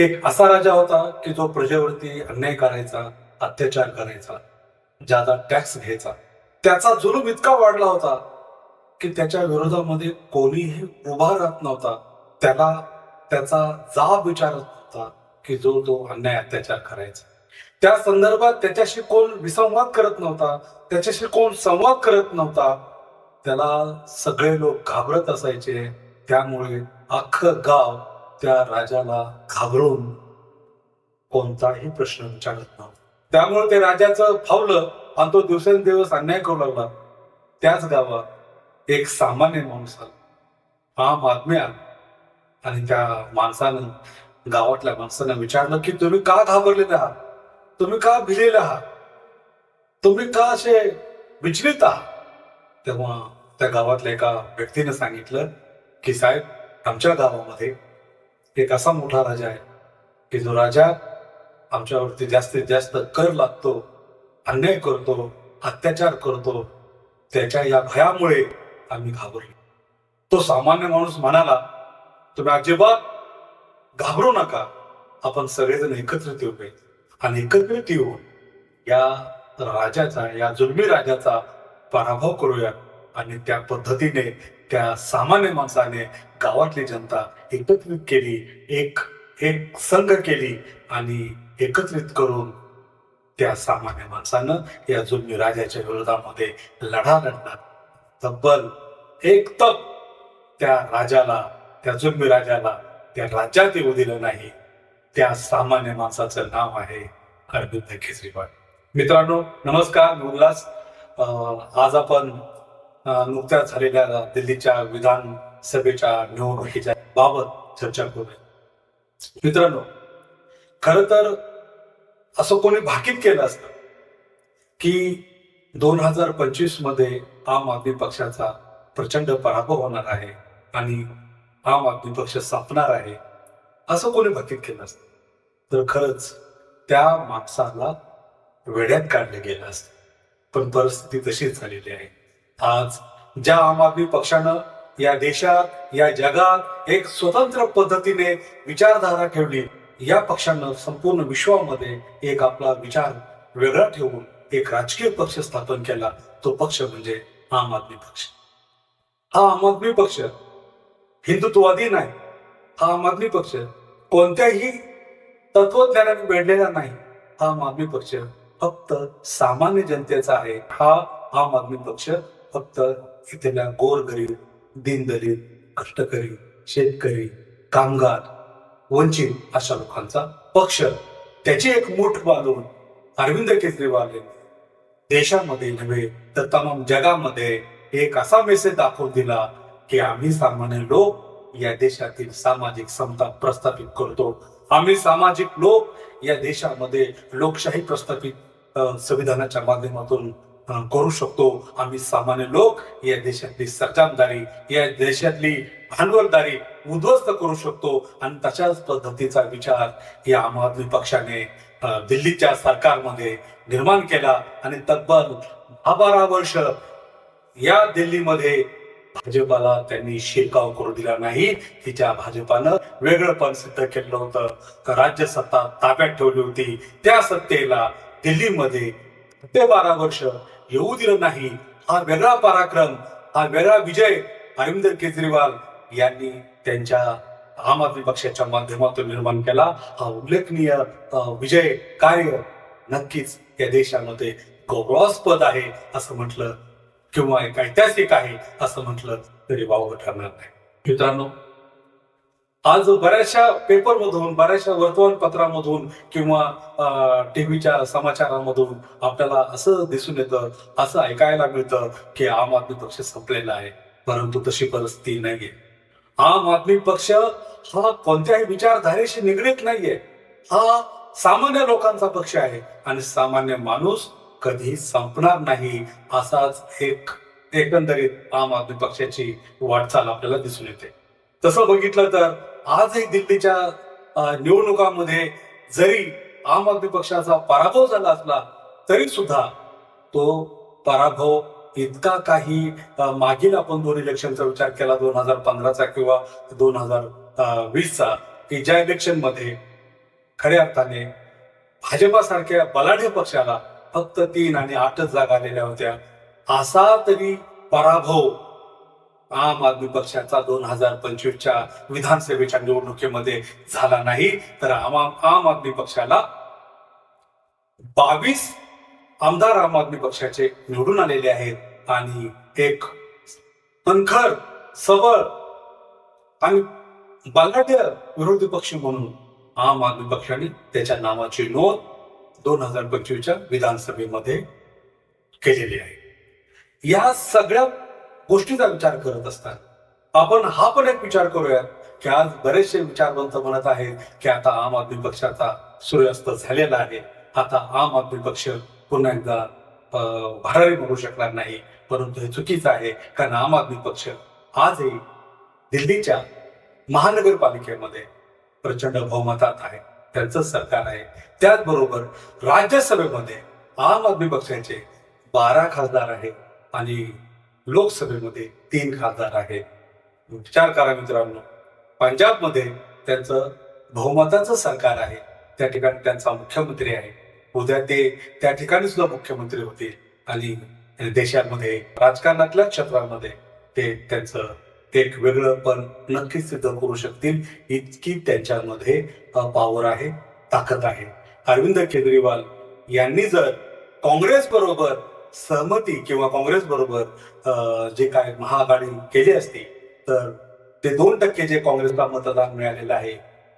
एक असा राजा होता की जो प्रजेवरती अन्याय करायचा अत्याचार करायचा ज्यादा टॅक्स घ्यायचा. त्याचा जुलूम इतका वाढला होता की त्याच्या विरोधामध्ये कोणीही उभा राहत नव्हता. त्याला त्याचा जाब विचारत होता की जो तो अन्याय अत्याचार करायचा. त्या संदर्भात त्याच्याशी कोण विसंवाद करत नव्हता त्याच्याशी कोण संवाद करत नव्हता. त्याला सगळे लोक घाबरत असायचे. त्यामुळे अख्खं गाव त्या राजाला घाबरून कोणताही प्रश्न विचारत नव्हता. त्यामुळे ते राजाचं फावलं आणि तो दिवसेंदिवस अन्याय करू लागला. त्याच गावात एक सामान्य माणूस आला. आम आदमी आला. आणि त्या माणसानं गावातल्या माणसानं विचारलं की तुम्ही का घाबरलेले आहात? तुम्ही का भिलेले आहात? तुम्ही का असे विचलित आहात? तेव्हा त्या गावातल्या एका व्यक्तीने सांगितलं की साहेब आमच्या गावामध्ये एक असा मोठा राजा आहे की जो राजा आमच्यावरती जास्तीत जास्त कर लागतो अन्याय करतो अत्याचार करतो त्याच्या या भयामुळे आम्ही घाबरलो. तो सामान्य माणूस म्हणाला तुम्ही अजिबात घाबरू नका आपण सगळेजण एकत्रित येऊ आणि एकत्रित येऊन या राजाचा या जुलमी राजाचा पराभव करूया आणि त्या पद्धतीने त्या सामान्य माणसाने गावातली जनता एकत्रित केली एक एक संघ केली आणि एकत्रित करून त्या सामान्य माणसानं या जुलमी राजाच्या विरोधामध्ये लढा लढला. तब्बल एक तप त्या राजाला त्या जुलमी राजाला त्या राज्यात येऊ दिलं नाही. त्या सामान्य माणसाचं नाव आहे अरविंद केजरीवाल. मित्रांनो नमस्कार मी उल्हास अं, आज आपण नुकत्याच झालेल्या दिल्लीच्या विधानसभेच्या निवडणुकीच्या बाबत चर्चा करूया मित्रांनो खर तर असं कोणी भाकीत केलं असतं की दोन हजार पंचवीसमध्ये आम आदमी पक्षाचा प्रचंड पराभव होणार आहे आणि आम आदमी पक्ष सापणार आहे असं कोणी भाकीत केलं असतं? तर खरंच त्या माणसाला वेड्यात काढलं गेलं असतं. पण परिस्थिती तशीच झालेली आहे. आज ज्या आम आदमी पक्षानं या देशात या जगात एक स्वतंत्र पद्धतीने विचारधारा ठेवली या पक्षानं संपूर्ण विश्वामध्ये एक आपला विचार वेगळा ठेवून एक राजकीय पक्ष स्थापन केला. तो पक्ष म्हणजे आम आदमी पक्ष. हा आम आदमी पक्ष हिंदुत्ववादी नाही. हा आम आदमी पक्ष कोणत्याही तत्वज्ञानाने वेढलेला नाही. हा आम आदमी पक्ष फक्त सामान्य जनतेचा आहे. हा आम आदमी पक्ष फक्त इथल्या गोरगरीब दीनदलित कष्टकरी शेतकरी कामगार वंचित अशा लोकांचा पक्ष. त्याची एक मूठ बांधून अरविंद केजरीवाल यांनी देशामध्ये नव्हे तर तमाम जगामध्ये एक असा मेसेज दाखवून दिला की आम्ही सामान्य लोक या देशातील सामाजिक समता प्रस्थापित करतो. आम्ही सामाजिक लोक या देशामध्ये लोकशाही प्रस्थापित संविधानाच्या माध्यमातून करू शकतो. आम्ही सामान्य लोक या देशातली सरकारदारी या देशातली भांडवलदारी उद्ध्वस्त करू शकतो. आणि तशाच पद्धतीचा विचार या आम आदमी पक्षाने दिल्लीच्या सरकारमध्ये निर्माण केला. आणि तब्बल दहा बारा वर्ष या दिल्लीमध्ये भाजपाला त्यांनी शिरकाव करू दिला नाही. तिच्या भाजपानं वेगळंपण सिद्ध केलं होतं. का राज्य सत्ता ताब्यात ठेवली होती. त्या सत्तेला दिल्लीमध्ये ते बारा वर्ष येऊ दिलं नाही हा वेगळा पराक्रम हा वेगळा विजय अरविंद केजरीवाल यांनी त्यांच्या आम आदमी पक्षाच्या माध्यमातून निर्माण केला. हा उल्लेखनीय विजय कार्य नक्कीच या देशामध्ये गौरवास्पद आहे असं म्हटलं किंवा एक ऐतिहासिक आहे असं म्हटलं तरी वावग ठरणार नाही. मित्रांनो आज बऱ्याचशा पेपरमधून बऱ्याचशा वर्तमानपत्रामधून किंवा टीव्हीच्या समाचारांमधून आपल्याला असं दिसून येतं असं ऐकायला मिळतं की आम आदमी पक्ष संपलेला आहे. परंतु तशी परिस्थिती नाहीये. आम आदमी पक्ष हा कोणत्याही विचारधारेशी निगडीत नाहीये. हा सामान्य लोकांचा पक्ष आहे आणि सामान्य माणूस कधी संपणार नाही असाच एक एकंदरीत आम आदमी पक्षाची वाटचाल आपल्याला दिसून येते. तसं बघितलं तर आजही दिल्लीच्या निवडणुकांमध्ये जरी आम आदमी पक्षाचा पराभव झाला असला तरी सुद्धा तो पराभव इतका काही मागील आपण दोन इलेक्शनचा विचार केला दोन हजार पंधराचा किंवा दोन हजार वीसचा की ज्या इलेक्शनमध्ये खऱ्या अर्थाने भाजपासारख्या बलाढ्य पक्षाला फक्त तीन आणि आठच जागा आलेल्या होत्या असा तरी पराभव आम आदमी पक्षाचा दोन हजार पंचवीसच्या विधानसभेच्या निवडणुकीमध्ये झाला नाही तर आम आम आदमी पक्षाला बावीस आमदार आम आदमी पक्षाचे निवडून आलेले आहेत. आणि एक पंखर सबळ आणि बलाढ्य विरोधी पक्ष म्हणून आम आदमी पक्षाने त्याच्या नावाची नोंद दोन हजार पंचवीसच्या विधानसभेमध्ये केलेली आहे. या सगळ्या गोष्टीचा विचार करत असतात. आपण हा पण एक विचार करूया की आज बरेचसे विचारवंत म्हणत आहेत की आता आम आदमी पक्षाचा सूर्यास्त झालेला आहे. आता आम आदमी पक्ष पुन्हा एकदा भरारी म्हणू शकणार नाही. परंतु हे चुकीचं आहे कारण आम आदमी पक्ष आजही दिल्लीच्या महानगरपालिकेमध्ये प्रचंड बहुमतात आहे. त्यांचं सरकार आहे. त्याचबरोबर राज्यसभेमध्ये आम आदमी पक्षाचे बारा खासदार आहेत आणि लोकसभेमध्ये तीन खासदार आहेत. विचार करा मित्रांनो. पंजाबमध्ये त्यांचं बहुमताचं सरकार आहे. त्या ठिकाणी त्यांचा मुख्यमंत्री आहे. उद्या ते त्या ठिकाणी सुद्धा मुख्यमंत्री होतील. आणि देशामध्ये राजकारणातल्या क्षेत्रामध्ये ते त्यांचं एक वेगळं पण नक्कीच सिद्ध करू शकतील. इतकी त्यांच्यामध्ये पॉवर आहे ताकद आहे. अरविंद केजरीवाल यांनी जर काँग्रेस बरोबर सहमती किंवा काँग्रेस बरोबर जे काय महाआघाडी केली असती तर ते दोन टक्के जे काँग्रेसला मतदान मिळालेलं आहे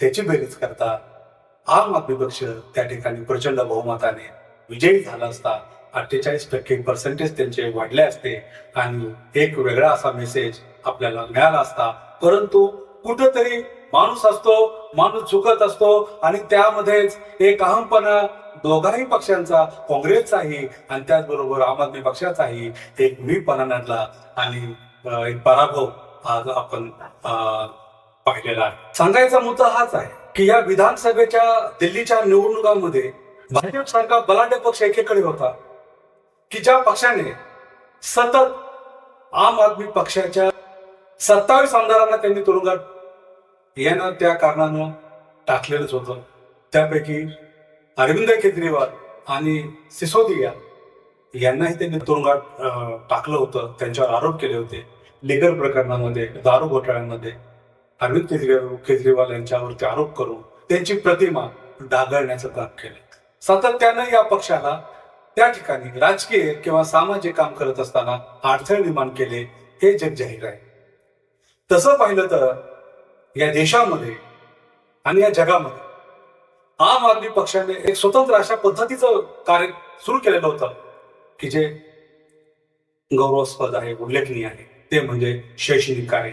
त्याची बेरीज करता आम आदमी पक्ष त्या ठिकाणी प्रचंड बहुमताने विजयी झाला असता. अठ्ठेचाळीस टक्के पर्सेंटेज त्यांचे वाढले असते आणि एक वेगळा असा मेसेज आपल्याला मिळाला असता. परंतु कुठंतरी माणूस असतो माणूस चुकत असतो आणि त्यामध्येच एक अहमपणा दोघाही पक्षांचा काँग्रेसचाही आणि त्याचबरोबर आम आदमी पक्षाचाही एक मीपणा नडला आणि एक पराभव आज आपण पाहिलेला आहे. सांगायचा मुद्दा हाच आहे की या विधानसभेच्या दिल्लीच्या निवडणुकांमध्ये भाजप सारखा बलाढ्य पक्ष एकीकडे होता की ज्या पक्षाने सतत आम आदमी पक्षाच्या सत्तावीस आमदारांना त्यांनी तुरुंगात येणं त्या कारणानं टाकलेलंच होतं. त्यापैकी अरविंद केजरीवाल आणि सिसोदिया यांनाही त्यांनी तुरुंगात टाकलं होतं. त्यांच्यावर आरोप केले होते. लिगर प्रकरणामध्ये दारू घोटाळ्यांमध्ये अरविंद केजरीवाल केजरीवाल यांच्यावरती आरोप करून त्यांची प्रतिमा डागळण्याचं काम केलं. सातत्यानं या पक्षाला त्या ठिकाणी राजकीय किंवा सामाजिक काम करत असताना अडथळे निर्माण केले हे जग जाहीर आहे. तसं पाहिलं तर या देशामध्ये आणि या जगामध्ये आम आदमी पक्षाने एक स्वतंत्र अशा पद्धतीचं कार्य सुरू केलेलं होतं की जे गौरवास्पद आहे उल्लेखनीय आहे. ते म्हणजे शैक्षणिक कार्य.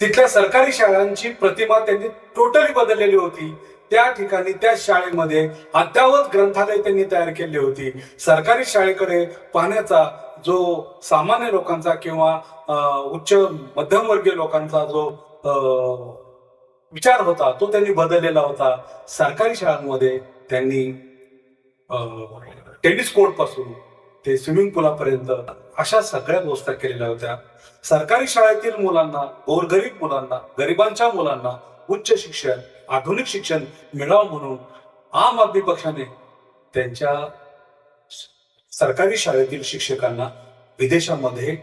तिथल्या सरकारी शाळांची प्रतिमा त्यांनी टोटली बदललेली होती. त्या ठिकाणी त्या शाळेमध्ये अद्यावत ग्रंथालय त्यांनी तयार केली होती. सरकारी शाळेकडे पाहण्याचा जो सामान्य लोकांचा किंवा उच्च मध्यमवर्गीय लोकांचा जो अं, विचार होता तो त्यांनी बदललेला होता. सरकारी शाळांमध्ये त्यांनी टेनिस कोर्टपासून ते स्विमिंग पुलापर्यंत अशा सगळ्या व्यवस्था केलेल्या होत्या. सरकारी शाळेतील मुलांना गोरगरीब मुलांना गरिबांच्या मुलांना उच्च शिक्षण आधुनिक शिक्षण मिळावं म्हणून आम आदमी पक्षाने त्यांच्या सरकारी शाळेतील शिक्षकांना विदेशामध्ये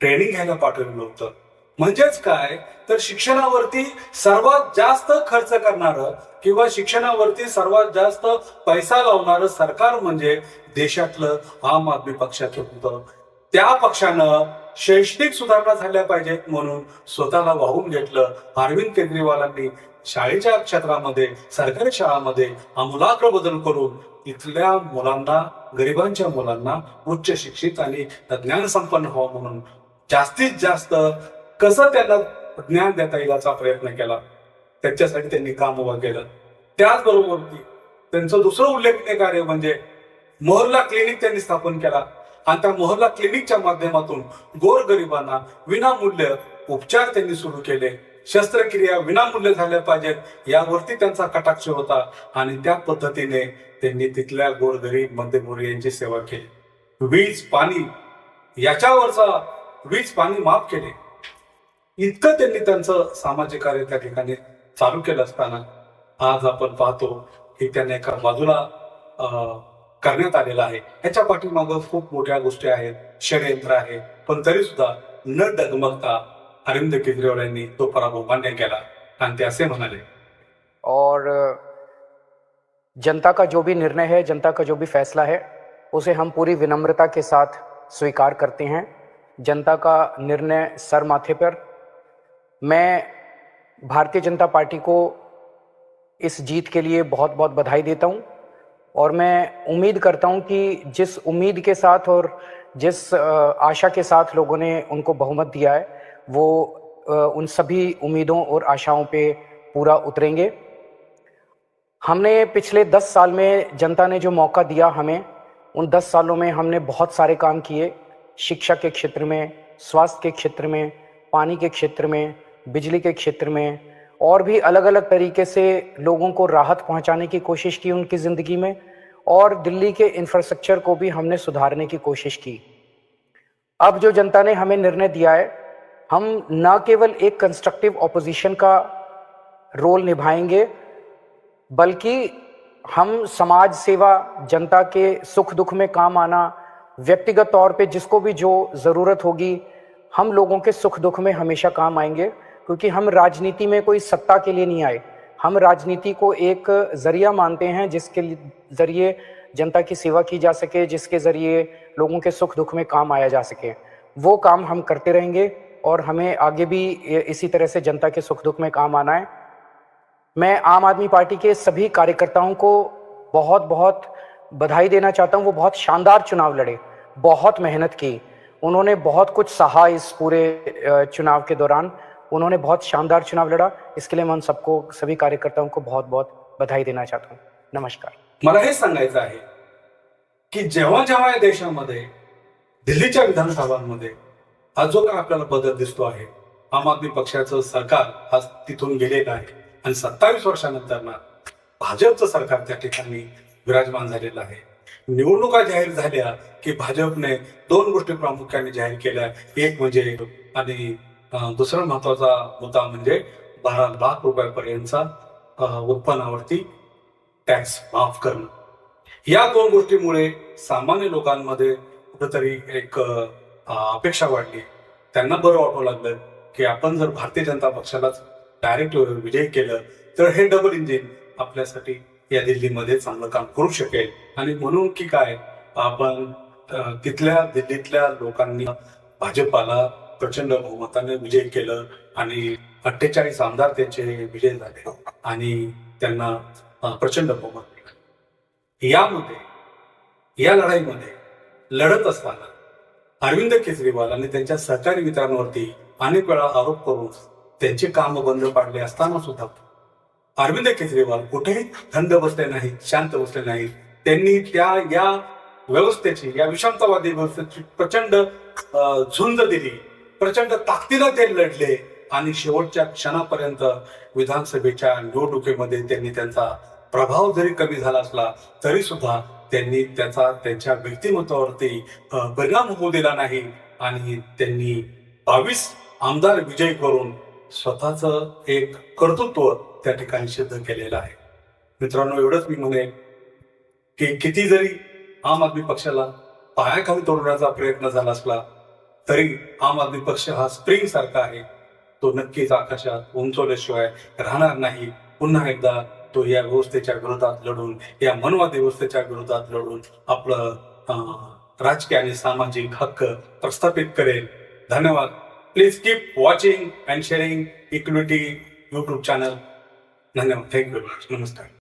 ट्रेनिंग घ्यायला पाठवलेलं होतं. म्हणजेच काय? तर शिक्षणावरती सर्वात जास्त खर्च करणारं किंवा शिक्षणावरती सर्वात जास्त पैसा लावणारं सरकार म्हणजे देशातलं आम आदमी पक्षाचं होतं. त्या पक्षानं शैक्षणिक सुधारणा झाल्या पाहिजेत म्हणून स्वतःला वाहून घेतलं अरविंद केजरीवालांनी. शाळेच्या क्षेत्रामध्ये सरकारी शाळामध्ये आमूलाग्र बदल करून इथल्या मुलांना गरिबांच्या मुलांना उच्च शिक्षित आणि ज्ञान संपन्न व्हावं म्हणून जास्तीत जास्त कसं त्यांना ज्ञान देता येईल याचा प्रयत्न केला? त्याच्यासाठी त्यांनी काम उभं केलं. त्याचबरोबर त्यांचं दुसरं उल्लेखनीय कार्य म्हणजे मोहल्ला क्लिनिक त्यांनी स्थापन केला. आणि त्या मोहल्ला क्लिनिकच्या माध्यमातून गोरगरिबांना विनामूल्य उपचार त्यांनी सुरू केले. शस्त्रक्रिया विनामूल्य झाल्या पाहिजेत यावरती त्यांचा कटाक्ष होता. आणि त्या पद्धतीने त्यांनी तिथल्या गोरगरीब मध्यमवर्गीय यांची सेवा केली. वीज पाणी याच्यावरचा वीज पाणी माफ केले. इतकं त्यांनी त्यांचं सामाजिक कार्य त्या ठिकाणी चालू केलं असताना आज आपण पाहतो की त्यांना एका बाजूला करण्यात आलेलं आहे. याच्या पाठीमागं खूप मोठ्या गोष्टी आहेत. षडयंत्र आहे. पण तरी सुद्धा न डगमगता अरविंद केजरीवाल यांनी तो पराभव मान्य केला. आणि ते असे म्हणाले. और जनता का जो भी निर्णय है जनता का जो भी फैसला है उसे हम पूरी विनम्रता के साथ स्वीकार करते हैं। जनता का निर्णय सर माथे पर मैं भारतीय जनता पार्टी को इस जीत के लिए बहुत बहुत बधाई देता हूँ और मैं उम्मीद करता हूँ कि जिस उम्मीद के साथ और जिस आशा के साथ लोगों ने उनको बहुमत दिया है, वो उन सभी उम्मीदों और आशाओं पे पूरा उतरेंगे। हमने पिछले दस साल में जनता ने जो मौका दिया हमें, उन दस सालों में हमने बहुत सारे काम किए। शिक्षा के क्षेत्र में, स्वास्थ्य के क्षेत्र में, पानी के क्षेत्र में बिजली के क्षेत्र में, और भी अलग अलग तरीके से लोगों को राहत पहुँचाने की कोशिश की उनकी ज़िंदगी में, और दिल्ली के इंफ्रास्ट्रक्चर को भी हमने सुधारने की कोशिश की। अब जो जनता ने हमें निर्णय दिया है, हम न केवल एक कंस्ट्रक्टिव ऑपोजिशन का रोल निभाएँगे, बल्कि हम समाज सेवा, जनता के सुख दुख में काम आना, व्यक्तिगत तौर पे जिसको भी जो ज़रूरत होगी, हम लोगों के सुख दुख में हमेशा काम आएँगे। क्योंकि हम राजनीति में कोई सत्ता के लिए नहीं आए। हम राजनीति को एक ज़रिया मानते हैं जिसके ज़रिए जनता की सेवा की जा सके, जिसके ज़रिए लोगों के सुख दुख में काम आया जा सके। वो काम हम करते रहेंगे और हमें आगे भी इसी तरह से जनता के सुख दुख में काम आना है। मैं आम आदमी पार्टी के सभी कार्यकर्ताओं को बहुत बहुत बधाई देना चाहता हूँ। वो बहुत शानदार चुनाव लड़े, बहुत मेहनत की। उन्होंने बहुत कुछ सहा इस पूरे चुनाव के दौरान। उन्होंने बहुत शानदार चुनाव लड़ा। इसके लिए मैं उन सबको सभी कार्यकर्ताओं को बहुत बहुत बधाई देना चाहता हूँ। नमस्कार। मला हे सांगायचं आहे की जेव्हा जेव्हा या देशामध्ये दिल्लीच्या विधानसभांमध्ये हा जो काय आपल्याला बदल दिसतो आहे आम आदमी पक्षाचं सरकार आज तिथून गेलेलं आहे. आणि सत्तावीस वर्षानंतर ना भाजपचं सरकार त्या ठिकाणी विराजमान झालेलं आहे. निवडणुका जाहीर झाल्या की भाजपने दोन गोष्टी प्रामुख्याने जाहीर केल्या. एक म्हणजे आणि दुसरा महत्त्वाचा मुद्दा म्हणजे बारा लाख रुपयापर्यंतचा उत्पन्नावरती टॅक्स माफ करणं. या दोन गोष्टीमुळे सामान्य लोकांमध्ये कुठेतरी एक अपेक्षा वाढली. त्यांना बरं वाटू लागलं की आपण जर भारतीय जनता पक्षालाच डायरेक्ट विजय केलं तर हे डबल इंजिन आपल्यासाठी या दिल्लीमध्ये चांगलं काम करू शकेल. आणि म्हणून की काय आपण तिथल्या दिल्लीतल्या लोकांनी भाजपाला प्रचंड बहुमताने विजय केलं आणि अठ्ठेचाळीस आमदार त्यांचे विजय झाले. आणि त्यांना प्रचंड बहुमत मिळालं. यामध्ये या लढाईमध्ये लढत असताना अरविंद केजरीवाल आणि त्यांच्या सहकारी मित्रांवरती अनेक वेळा आरोप करून त्यांचे काम बंद पाडले असताना सुद्धा अरविंद केजरीवाल कुठेही थंड बसले नाहीत शांत बसले नाहीत. त्यांनी त्या या व्यवस्थेची या विषमतावादी व्यवस्थेची प्रचंड झुंज दिली. प्रचंड ताकदीनं ते लढले. आणि शेवटच्या क्षणापर्यंत विधानसभेच्या निवडणुकीमध्ये त्यांनी त्यांचा प्रभाव जरी कमी झाला असला तरी सुद्धा त्यांनी त्याचा त्यांच्या व्यक्तिमत्वावरती परिणाम होऊ दिला नाही. आणि त्यांनी बावीस आमदार विजय करून स्वतःच एक कर्तृत्व त्या ठिकाणी सिद्ध केलेलं आहे. मित्रांनो एवढंच मी म्हणेन की किती जरी आम आदमी पक्षाला पायाखाली तोडण्याचा प्रयत्न झाला असला तरी आम आदमी पक्ष हा स्प्रिंग सारखा आहे. तो नक्कीच आकाशात उंचवल्याशिवाय राहणार नाही. पुन्हा एकदा तो या व्यवस्थेच्या विरोधात लढून या मनवादी व्यवस्थेच्या विरोधात लढून आपलं राजकीय आणि सामाजिक हक्क प्रस्थापित करेल. धन्यवाद. Please keep watching and sharing equity YouTube channel धन्यवाद. थँक्यू नमस्कार.